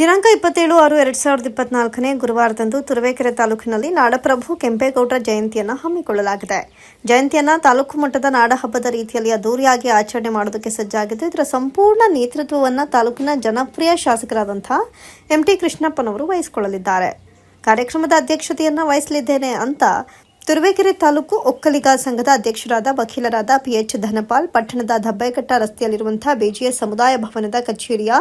ದಿನಾಂಕ ಇಪ್ಪತ್ತೇಳು ಆರು ಎರಡ್ ಸಾವಿರದ ಇಪ್ಪತ್ನಾಲ್ಕನೇ ಗುರುವಾರದಂದು ತುರುವೇಕೆರೆ ತಾಲೂಕಿನಲ್ಲಿ ನಾಡಪ್ರಭು ಕೆಂಪೇಗೌಡರ ಜಯಂತಿಯನ್ನು ಹಮ್ಮಿಕೊಳ್ಳಲಾಗಿದೆ. ಜಯಂತಿಯನ್ನು ತಾಲೂಕು ಮಟ್ಟದ ನಾಡಹಬ್ಬದ ರೀತಿಯಲ್ಲಿ ಅದ್ದೂರಿಯಾಗಿ ಆಚರಣೆ ಮಾಡೋದಕ್ಕೆ ಸಜ್ಜಾಗಿದ್ದು, ಇದರ ಸಂಪೂರ್ಣ ನೇತೃತ್ವವನ್ನು ತಾಲೂಕಿನ ಜನಪ್ರಿಯ ಶಾಸಕರಾದಂತಹ ಎಂಟಿ ಕೃಷ್ಣಪ್ಪನವರು ವಹಿಸಿಕೊಳ್ಳಲಿದ್ದಾರೆ. ಕಾರ್ಯಕ್ರಮದ ಅಧ್ಯಕ್ಷತೆಯನ್ನು ವಹಿಸಲಿದ್ದೇನೆ ಅಂತ ತುರುವೇಕೆರೆ ತಾಲೂಕು ಒಕ್ಕಲಿಗ ಸಂಘದ ಅಧ್ಯಕ್ಷರಾದ ವಕೀಲರಾದ ಪಿಎಚ್ ಧನಪಾಲ್, ಪಟ್ಟಣದ ದಬ್ಬೆಘಟ್ಟ ರಸ್ತೆಯಲ್ಲಿರುವಂತಹ ಬಿಜಿಎಸ್ ಸಮುದಾಯ ಭವನದ ಕಚೇರಿಯ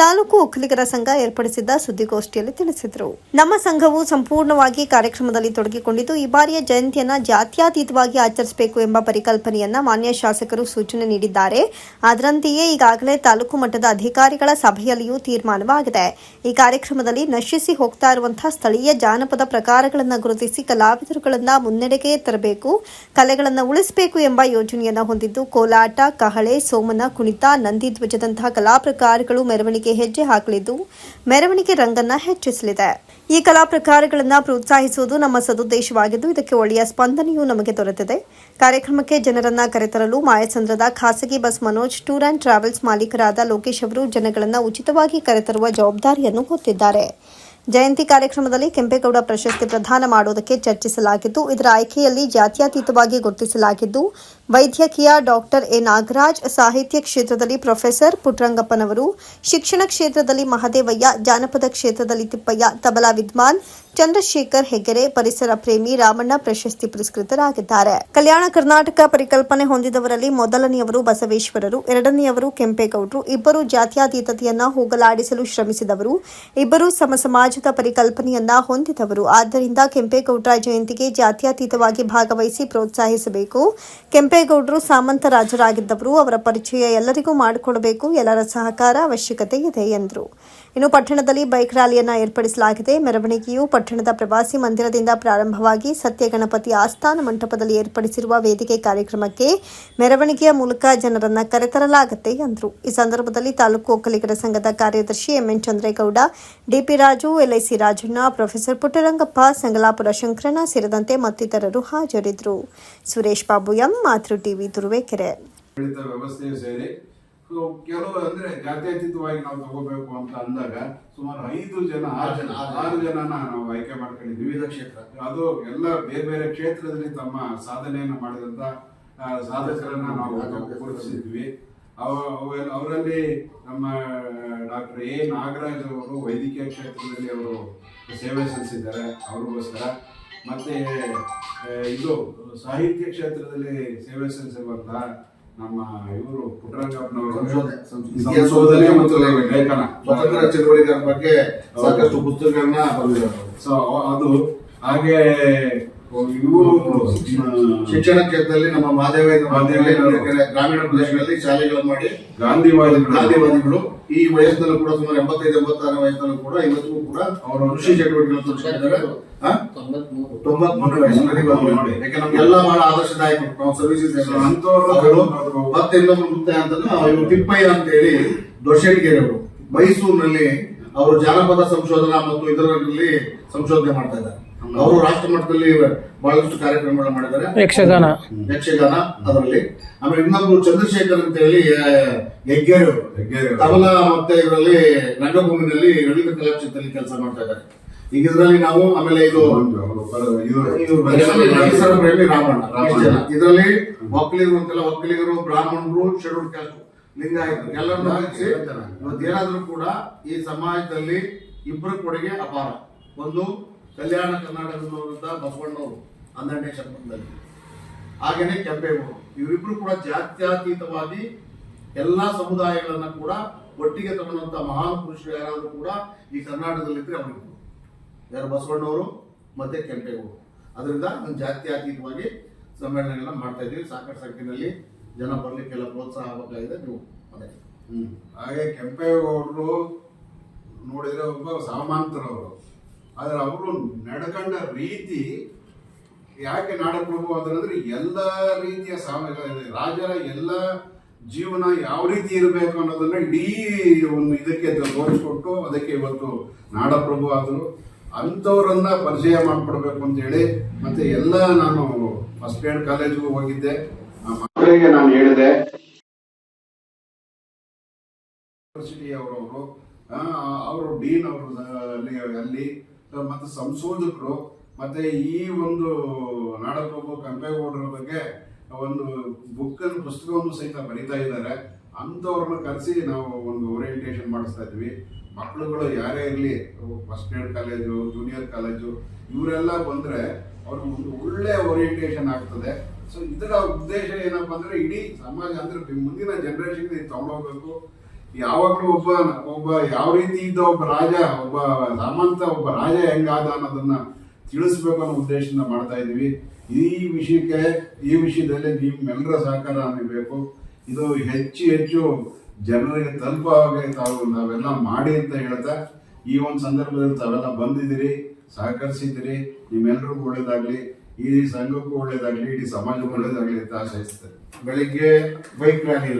ತಾಲೂಕು ಒಕ್ಕಲಿಗರ ಸಂಘ ಏರ್ಪಡಿಸಿದ್ದ ಸುದ್ದಿಗೋಷ್ಠಿಯಲ್ಲಿ ತಿಳಿಸಿದರು. ನಮ್ಮ ಸಂಘವು ಸಂಪೂರ್ಣವಾಗಿ ಕಾರ್ಯಕ್ರಮದಲ್ಲಿ ತೊಡಗಿಕೊಂಡಿದ್ದು, ಈ ಬಾರಿಯ ಜಯಂತಿಯನ್ನು ಜಾತ್ಯಾತೀತವಾಗಿ ಆಚರಿಸಬೇಕು ಎಂಬ ಪರಿಕಲ್ಪನೆಯನ್ನ ಮಾನ್ಯ ಶಾಸಕರು ಸೂಚನೆ ನೀಡಿದ್ದಾರೆ. ಅದರಂತೆಯೇ ಈಗಾಗಲೇ ತಾಲೂಕು ಮಟ್ಟದ ಅಧಿಕಾರಿಗಳ ಸಭೆಯಲ್ಲಿಯೂ ತೀರ್ಮಾನವಾಗಿದೆ. ಈ ಕಾರ್ಯಕ್ರಮದಲ್ಲಿ ನಶಿಸಿ ಹೋಗ್ತಾ ಇರುವಂತಹ ಸ್ಥಳೀಯ ಜಾನಪದ ಪ್ರಕಾರಗಳನ್ನು ಗುರುತಿಸಿ ಕಲಾವಿದರುಗಳನ್ನ ಮುನ್ನಡೆಗೆ ತರಬೇಕು, ಕಲೆಗಳನ್ನು ಉಳಿಸಬೇಕು ಎಂಬ ಯೋಜನೆಯನ್ನು ಹೊಂದಿದ್ದು ಕೋಲಾಟ, ಕಹಳೆ ಸೋಮನ ಕುಣಿತ, ನಂದಿ ಧ್ವಜದಂತಹ ಕಲಾ ಪ್ರಕಾರಗಳು ಮೆರವಣಿಗೆ ಹೆಜ್ಜೆ ಹಾಕಲಿದ್ದು ಮೆರವಣಿಗೆ ರಂಗನ್ನು ಹೆಚ್ಚಿಸಲಿದೆ. ಈ ಕಲಾ ಪ್ರಕಾರಗಳನ್ನು ಪ್ರೋತ್ಸಾಹಿಸುವುದು ನಮ್ಮ ಸದುದ್ದೇಶವಾಗಿದ್ದು ಇದಕ್ಕೆ ಒಳ್ಳೆಯ ಸ್ಪಂದನೆಯೂ ನಮಗೆ ದೊರೆತಿದೆ. ಕಾರ್ಯಕ್ರಮಕ್ಕೆ ಜನರನ್ನ ಕರೆತರಲು ಮಾಯಸಂದ್ರದ ಖಾಸಗಿ bus Manoj, tour and travels ಮಾಲೀಕರಾದ Lokesh ಅವರು ಜನಗಳನ್ನ ಉಚಿತವಾಗಿ ಕರೆತರುವ ಜವಾಬ್ದಾರಿಯನ್ನು ಹೊತ್ತಿದ್ದಾರೆ. ಜಯಂತಿ ಕಾರ್ಯಕ್ರಮದಲ್ಲಿ ಕೆಂಪೇಗೌಡ ಪ್ರಶಸ್ತಿ ಪ್ರದಾನ ಮಾಡುವುದಕ್ಕೆ ಚರ್ಚಿಸಲಾಗಿದ್ದು, ಇದರ ಆಯ್ಕೆಯಲ್ಲಿ ಜಾತ್ಯಾತೀತವಾಗಿ ಗುರುತಿಸಲಾಗಿದ್ದು, ವೈದ್ಯಕೀಯ ಡಾಕ್ಟರ್ ಎ ನಾಗರಾಜ್, ಸಾಹಿತ್ಯ ಕ್ಷೇತ್ರದಲ್ಲಿ ಪ್ರೊಫೆಸರ್ ಪುಟ್ರಂಗಪ್ಪನವರು, ಶಿಕ್ಷಣ ಕ್ಷೇತ್ರದಲ್ಲಿ ಮಹದೇವಯ್ಯ, ಜಾನಪದ ಕ್ಷೇತ್ರದಲ್ಲಿ ತಿಪ್ಪಯ್ಯ, ತಬಲಾ ವಿದ್ವಾನ್, ಚಂದ್ರಶೇಖರ್ ಹೆಗ್ಗೆರೆ, ಪರಿಸರ ಪ್ರೇಮಿ ರಾಮಣ್ಣ ಪ್ರಶಸ್ತಿ ಪುರಸ್ಕೃತರಾಗಿದ್ದಾರೆ. ಕಲ್ಯಾಣ ಕರ್ನಾಟಕ ಪರಿಕಲ್ಪನೆ ಹೊಂದಿದವರಲ್ಲಿ ಮೊದಲನೆಯವರು ಬಸವೇಶ್ವರರು, ಎರಡನೆಯವರು ಕೆಂಪೇಗೌಡರು, ಇಬ್ಬರು ಜಾತ್ಯಾತೀತತೆಯನ್ನ ಹೋಗಲಾಡಿಸಲು ಶ್ರಮಿಸಿದವರು, ಇಬ್ಬರು ಸಮ ಸಮಾಜದ ಪರಿಕಲ್ಪನೆಯನ್ನ ಹೊಂದಿದವರು. ಆದ್ದರಿಂದ ಕೆಂಪೇಗೌಡರ ಜಯಂತಿಗೆ ಜಾತ್ಯತೀತವಾಗಿ ಭಾಗವಹಿಸಿ ಪ್ರೋತ್ಸಾಹಿಸಬೇಕು. ಕೆಂಪೇಗೌಡರು ಸಾಮಂತ ರಾಜರಾಗಿದ್ದವರು. ಅವರ ಪರಿಚಯ ಎಲ್ಲರಿಗೂ ಮಾಡಿಕೊಡಬೇಕು. ಎಲ್ಲರ ಸಹಕಾರ ಅವಶ್ಯಕತೆ ಇದೆ, ಎಂದರು. ಇನ್ನು ಪಟ್ಟಣದಲ್ಲಿ ಬೈಕ್ ರ್ಯಾಲಿಯನ್ನ ಏರ್ಪಡಿಸಲಾಗಿದೆ. ಮೆರವಣಿಗೆಯು ಪಟ್ಟಣದ ಪ್ರವಾಸಿ ಮಂದಿರದಿಂದ ಪ್ರಾರಂಭವಾಗಿ ಸತ್ಯ ಗಣಪತಿ ಆಸ್ಥಾನ ಮಂಟಪದಲ್ಲಿ ಏರ್ಪಡಿಸಿರುವ ವೇದಿಕೆ ಕಾರ್ಯಕ್ರಮಕ್ಕೆ ಮೆರವಣಿಗೆಯ ಮೂಲಕ ಜನರನ್ನು ಕರೆತರಲಾಗುತ್ತೆ ಎಂದರು ಈ ಸಂದರ್ಭದಲ್ಲಿ ತಾಲೂಕು ಒಕ್ಕಲಿಗರ ಸಂಘದ ಕಾರ್ಯದರ್ಶಿ M N Chandregowda, D P Raju, LIC Rajanna, professor Puttarangappa, Sangalapura Shankaranna ಸೇರಿದಂತೆ ಮತ್ತಿತರರು ಹಾಜರಿದ್ದರು ಸುರೇಶ್ ಬಾಬು ಎಂ, ಮಾತೃ ಟಿವಿ, ತುರುವೇಕೆರೆ. ಕೆಲವು ಅಂದ್ರೆ ಜಾತ್ಯತೀತವಾಗಿ ನಾವು ತಗೋಬೇಕು ಅಂತ ಅಂದಾಗ ಸುಮಾರು ಐದು ಜನ ಆರು ಜನ ಆರು ಜನನ ನಾವು ಆಯ್ಕೆ ಮಾಡ್ಕೊಂಡಿದ್ವಿ ವಿವಿಧ ಕ್ಷೇತ್ರ. ಅದು ಎಲ್ಲ ಬೇರೆ ಬೇರೆ ಕ್ಷೇತ್ರದಲ್ಲಿ ತಮ್ಮ ಸಾಧನೆಯನ್ನು ಮಾಡಿದಂತ ಸಾಧಕರನ್ನ ನಾವು ಗುರುತಿಸಿದ್ವಿ. ಅವ- ಅವ- ಅವರಲ್ಲಿ ನಮ್ಮ ಡಾಕ್ಟರ್ ಎ. ನಾಗರಾಜ್ ಅವರು ವೈದ್ಯಕೀಯ ಕ್ಷೇತ್ರದಲ್ಲಿ ಅವರು ಸೇವೆ ಸಲ್ಲಿಸಿದ್ದಾರೆ ಅವ್ರಿಗೋಸ್ಕರ. ಮತ್ತೆ ಇದು ಸಾಹಿತ್ಯ ಕ್ಷೇತ್ರದಲ್ಲಿ ಸೇವೆ ಸಲ್ಲಿಸಿರುವಂತಹ ನಮ್ಮ ಇವರು ಪುಟ್ಟರಂಗಪ್ಪನವರು ಮತ್ತು ಲೇಖನ. ಸ್ವತಂತ್ರ ಚಳವಳಿಗಾರ ಬಗ್ಗೆ ಸಾಕಷ್ಟು ಪುಸ್ತಕಗಳನ್ನ ಬರೆದಿದ್ದಾರೆ. ಸೊ ಅದು ಹಾಗೆ ಶಿಕ್ಷಣ ಕ್ಷೇತ್ರದಲ್ಲಿ ನಮ್ಮ ಮಾದೇವ ಗ್ರಾಮೀಣ ಪ್ರದೇಶಗಳಲ್ಲಿ ಶಾಲೆಗಳನ್ನು ಮಾಡಿ ಗಾಂಧಿವಾದಿ ಗಾಂಧಿವಾದಿಗಳು. ಈ ವಯಸ್ಸಿನಲ್ಲೂ ಕೂಡ ಸುಮಾರು ಎಂಬತ್ತೈದು ಎಂಬತ್ತಾರು ವಯಸ್ಸಿನಲ್ಲೂ ಕೂಡ ಇವತ್ತಿಗೂ ಕೂಡ ಅವರು ಕೃಷಿ ಚಟುವಟಿಕೆಗಳನ್ನು ಆ? ತೊಂಬತ್ಮೂರು. ವಯಸ್ಸಿನಲ್ಲಿ ಯಾಕೆ ನಮ್ಗೆಲ್ಲ ಬಹಳ ಆದರ್ಶದಾಯಕ ನಾವು ಸರ್ವಿಸಸ್ ಅಂತವರು ಮತ್ತೆ ಇನ್ನೊಬ್ರು ಮುಕ್ತ ಅಂತ ಇವರು ತಿಪ್ಪಯ್ಯ ಅಂತ ಹೇಳಿ ದೊಡ್ಡಗೇರಿ ಅವರು ಮೈಸೂರಿನಲ್ಲಿ ಅವರು ಜಾನಪದ ಸಂಶೋಧನಾ ಮತ್ತು ಇದರಲ್ಲಿ ಸಂಶೋಧನೆ ಮಾಡ್ತಾ ಇದ್ದಾರೆ. ಅವರು ರಾಷ್ಟ್ರ ಮಟ್ಟದಲ್ಲಿ ಬಹಳಷ್ಟು ಕಾರ್ಯಕ್ರಮಗಳನ್ನ ಮಾಡಿದ್ದಾರೆ. ಯಕ್ಷಗಾನ. ಯಕ್ಷಗಾನ ಅದರಲ್ಲಿ. ಆಮೇಲೆ ಇನ್ನೊಬ್ರು ಚಂದ್ರಶೇಖರ್ ಅಂತ ಹೇಳಿ ಹೆಗ್ಗೇರು. ತಬಲಾ ಮತ್ತೆ ಇದರಲ್ಲಿ ರಂಗಭೂಮಿನಲ್ಲಿ ಲಲಿತ ಕಲಾಕ್ಷೇತ್ರದಲ್ಲಿ ಕೆಲಸ ಮಾಡ್ತಾ ಇದ್ದಾರೆ. ಈಗ ಇದರಲ್ಲಿ ನಾವು ಆಮೇಲೆ ಇದು ಪ್ರೇಮಿ ರಾಮಣ್ಣ ಜನ. ಇದರಲ್ಲಿ ಒಕ್ಕಲಿಗರು ಅಂತೆಲ್ಲ ಒಕ್ಕಲಿಗರು ಬ್ರಾಹ್ಮಣರು ಶೆಡ್ಯೂಲ್ ಕ್ಯಾಸ್ಟ್ ಲಿಂಗಾಯತರು ಎಲ್ಲರನ್ನು ಸೇರಿಸಿ ಇವತ್ತು ಏನಾದ್ರೂ ಕೂಡ ಈ ಸಮಾಜದಲ್ಲಿ ಇಬ್ಬರ ಕೊಡುಗೆ ಅಪಾರ. ಒಂದು ಕಲ್ಯಾಣ ಕರ್ನಾಟಕದವರಿಂದ ಬಸವಣ್ಣವರು ಹನ್ನೆರಡನೇ ಶತಮಾನದಲ್ಲಿ. ಹಾಗೇನೆ ಕೆಂಪೇಗೌಡರು. ಇವರಿಬ್ರು ಕೂಡ ಜಾತ್ಯತೀತವಾಗಿ ಎಲ್ಲ ಸಮುದಾಯಗಳನ್ನ ಕೂಡ ಒಟ್ಟಿಗೆ ತಗೊಂಡಂತ ಮಹಾನ್ ಪುರುಷರು ಯಾರಾದ್ರೂ ಕೂಡ ಈ ಕರ್ನಾಟಕದಲ್ಲಿದ್ರೆ ಅವರಿಬ್ರು. ಯಾರು ಬಸವಣ್ಣವರು ಮತ್ತೆ ಕೆಂಪೇಗೌಡರು. ಅದರಿಂದ ಒಂದು ಜಾತ್ಯತೀತವಾಗಿ ಸಮ್ಮೇಳನಗಳನ್ನ ಮಾಡ್ತಾ ಇದ್ದೀವಿ ಸಾಕಷ್ಟು ಸಂಖ್ಯೆಯಲ್ಲಿ ಜನ ಬರ್ಲಿಕ್ಕೆಲ್ಲ ಪ್ರೋತ್ಸಾಹ ಆಗಬೇಕಾಗಿದೆ ನೀವು ಅದೇ ಹಾಗೆ ಕೆಂಪೇಗೌಡರು ನೋಡಿದ್ರೆ ಒಬ್ಬ ಸಾಮಂತರವರು ಆದ್ರೆ ಅವರು ನಡ್ಕೊಂಡ ರೀತಿ ಯಾಕೆ ನಾಡಪ್ರಭು ಅದರಂದ್ರೆ ಎಲ್ಲ ರೀತಿಯ ಸಾಮಾಜಿಕ ರಾಜರ ಎಲ್ಲ ಜೀವನ ಯಾವ ರೀತಿ ಇರಬೇಕು ಅನ್ನೋದನ್ನ ಇಡೀ ಒಂದು ಇದಕ್ಕೆ ತೋರಿಸ್ಕೊಟ್ಟು ಅದಕ್ಕೆ ಇವತ್ತು ನಾಡಪ್ರಭು ಆದರು. ಅಂಥವ್ರನ್ನ ಪರಿಚಯ ಮಾಡಿಕೊಡ್ಬೇಕು ಅಂತ ಹೇಳಿ ಮತ್ತೆ ಎಲ್ಲ ನಾನು ಫಸ್ಟ್ ಏಡ್ ಕಾಲೇಜ್ಗೂ ಹೋಗಿದ್ದೆ. ಮಕ್ಕಳಿಗೆ ನಾನು ಹೇಳಿದೆ. ಯೂನಿವರ್ಸಿಟಿ ಅವರವರು ಅವರು ಡೀನ್ ಅವರು ಅಲ್ಲಿ ಮತ್ತು ಸಂಶೋಧಕರು ಮತ್ತೆ ಈ ಒಂದು ನಾಡಪ್ರಭು ಕೆಂಪೇಗೌಡರ ಬಗ್ಗೆ ಒಂದು ಬುಕ್ ಪುಸ್ತಕವನ್ನು ಸಹಿತ ಬರಿತಾ ಇದ್ದಾರೆ. ಅಂಥವ್ರನ್ನ ಕರೆಸಿ ನಾವು ಒಂದು ಓರಿಯೆಂಟೇಷನ್ ಮಾಡಿಸ್ತಾ ಇದ್ವಿ ಮಕ್ಕಳುಗಳು ಯಾರೇ ಇರಲಿ first grade college junior college ಇವರೆಲ್ಲ ಬಂದ್ರೆ ಅವ್ರಿಗೆ ಒಂದು ಒಳ್ಳೆ ಓರಿಯೆಂಟೇಷನ್ ಆಗ್ತದೆ. ಸೊ ಇದರ ಉದ್ದೇಶ ಏನಪ್ಪಾ ಅಂದ್ರೆ ಇಡೀ ಸಮಾಜ, ಅಂದ್ರೆ ಮುಂದಿನ ಜನರೇಷನ್ ತಗೊಂಡೋಗ್ಬೇಕು ಯಾವಾಗಲೂ ಒಬ್ಬ ಒಬ್ಬ ಯಾವ ರೀತಿ ಇದ್ದ ಒಬ್ಬ ರಾಜ, ಒಬ್ಬ ಸಾಮಂತ, ಒಬ್ಬ ರಾಜ ಹೆಂಗಾದ ಅನ್ನೋದನ್ನ ತಿಳಿಸ್ಬೇಕು ಅನ್ನೋ ಉದ್ದೇಶದಿಂದ ಮಾಡ್ತಾ ಇದೀವಿ ಈ ವಿಷಯಕ್ಕೆ, ಈ ವಿಷಯದಲ್ಲಿ ನಿಮ್ಮೆಲ್ಲರ ಸಹಕಾರ ನಮಗೆ ಬೇಕು. ಇದು ಹೆಚ್ಚು ಹೆಚ್ಚು ಜನರಿಗೆ ತಲುಪೋ ಹಾಗೆ ತಾವು ನಾವೆಲ್ಲ ಮಾಡಿ ಅಂತ ಹೇಳ್ತಾ ಈ ಒಂದು ಸಂದರ್ಭದಲ್ಲಿ ತಾವೆಲ್ಲ ಬಂದಿದ್ದೀರಿ, ಸಹಕರಿಸಿದ್ದೀರಿ. ನಿಮ್ಮೆಲ್ಲರಿಗೂ ಒಳ್ಳೇದಾಗಲಿ. ಈ ಸಂಘಕ್ಕೂ ಒಳ್ಳೇದಾಗಲಿ, ಇಡೀ ಸಮಾಜಕ್ಕೂ ಒಳ್ಳೇದಾಗಲಿ ಅಂತ ಆಶಯಿಸ್ತೇನೆ. ಬೆಳಿಗ್ಗೆ ಬೈಕ್ ರ್ಯಾಲಿ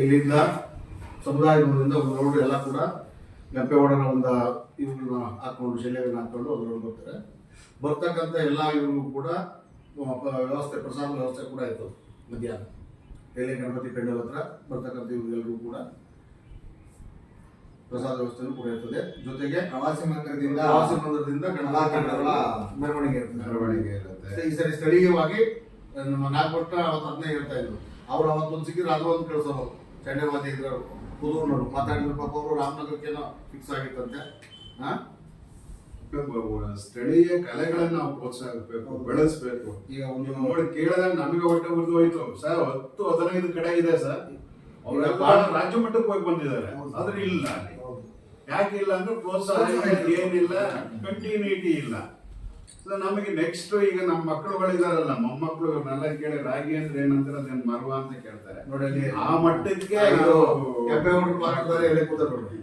ಇಲ್ಲಿಂದ ಸಮುದಾಯ ಭವನದಿಂದ ಒಂದು ರೋಡ್ ಎಲ್ಲ ಕೂಡ ಗಂಪೇಗೌಡರ ಒಂದು ಇವ್ರನ್ನ ಹಾಕೊಂಡು ಶೈಲಿಗಳನ್ನ ಹಾಕೊಂಡು ಅದರೊಳಗೆ ಬರ್ತಾರೆ. ಬರ್ತಕ್ಕಂಥ ಎಲ್ಲ ಇವ್ರಿಗೂ ಕೂಡ ವ್ಯವಸ್ಥೆ ಪ್ರಸಾದ ವ್ಯವಸ್ಥೆ ಕೂಡ ಇತ್ತು ಮಧ್ಯಾಹ್ನ. ಎಲ್ಲಿ ಗಣಪತಿ ಪೆಂಡಲ್ ಹತ್ರ ಬರ್ತಕ್ಕಂಥ ಇವ್ರಿಗೆಲ್ಲರಿಗೂ ಕೂಡ ಪ್ರಸಾದ ವ್ಯವಸ್ಥೆನೂ ಕೂಡ ಇರ್ತದೆ. ಜೊತೆಗೆ ಪ್ರವಾಸಿ ಮಂದಿರದಿಂದ ಪ್ರವಾಸಿ ಮಂದಿರದಿಂದ ಗಣಪತಿ ಕಲಾತಂಡಗಳ ಮೆರವಣಿಗೆ ಇರ್ತದೆ. ಮೆರವಣಿಗೆ ಇರುತ್ತೆ. ಈ ಸರಿ ಸ್ಥಳೀಯವಾಗಿ ನಮ್ಮ ನಾಗಪಟ್ಟ ಅವತ್ತು ಅದನ್ನೇ ಹೇಳ್ತಾ ಇದ್ರು. ಅವ್ರು ಅವತ್ತೊಂದು ಸಿಕ್ಕಿದ್ರೆ ಅದು ಒಂದು ಕಳ್ಸೋರು ಚಂಡಮಾತಿ ಇದ್ರು ಕುದೂರ್ನವರು ಮಾತಾಡಿದ್ರು ಪಾಪ ಅವರು ರಾಮನಗರಕ್ಕೇನೋ ಫಿಕ್ಸ್ ಆಗಿತ್ತಂತೆ. ಹಾಂ ಸ್ಥಳೀಯ ಕಲೆಗಳನ್ನ ನಾವು ಪ್ರೋತ್ಸಾಹಿಸಬೇಕು ಬೆಳೆಸಬೇಕು. ಈಗ ಒಂದು ನೀವು ನೋಡಿ ಕೇಳಿದಾಗ ನಮಗೆ ಹೊಟ್ಟೆ ಮುರಿದು ಹೋಯ್ತು. ಸರ್ ಹತ್ತು ಹದಿನೈದು ಕಡೆ ಇದೆ ಸರ್. ಬಹಳ ರಾಜ್ಯ ಮಟ್ಟಕ್ಕೆ ಹೋಗಿ ಬಂದಿದ್ದಾರೆ. ಆದ್ರೆ ಇಲ್ಲ ಯಾಕೆ ಇಲ್ಲ ಅಂದ್ರೆ ಪ್ರೋತ್ಸಾಹ ಏನಿಲ್ಲ ಕಂಟಿನ್ಯೂಟಿ ಇಲ್ಲ. ಸೊ ನಮಗೆ ನೆಕ್ಸ್ಟ್ ಈಗ ನಮ್ಮ ಮಕ್ಕಳುಗಳಿದಾರಲ್ಲ ಮೊಮ್ಮಕ್ಕಳು ಇವ್ರನ್ನೆಲ್ಲ ಕೇಳಿ ರಾಗಿ ಅಂದ್ರೆ ಏನಂತಾರೆ ಅದೇನ್ ಮರುವ ಅಂತ ಕೇಳ್ತಾರೆ. ನೋಡಿ ಅಲ್ಲಿ ಆ ಮಟ್ಟಕ್ಕೆ ಕೆಪ್ಪೆ ಹುಡುಗ ಎಳೆ ಕೂತ ನೋಡಿ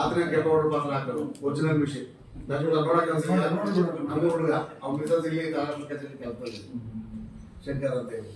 ಆತರ ಹುಡುಗ ಪಾತ್ರ ಹಾಕೋದು ಒರಿಜಿನಲ್ ವಿಷಯ ನಮ್ಮ ಹುಡುಗ. ಅವ್ನ ಮಿಸಸ್ ಇಲ್ಲಿ ಶಂಕರ್ ಅಂತ ಹೇಳಿ.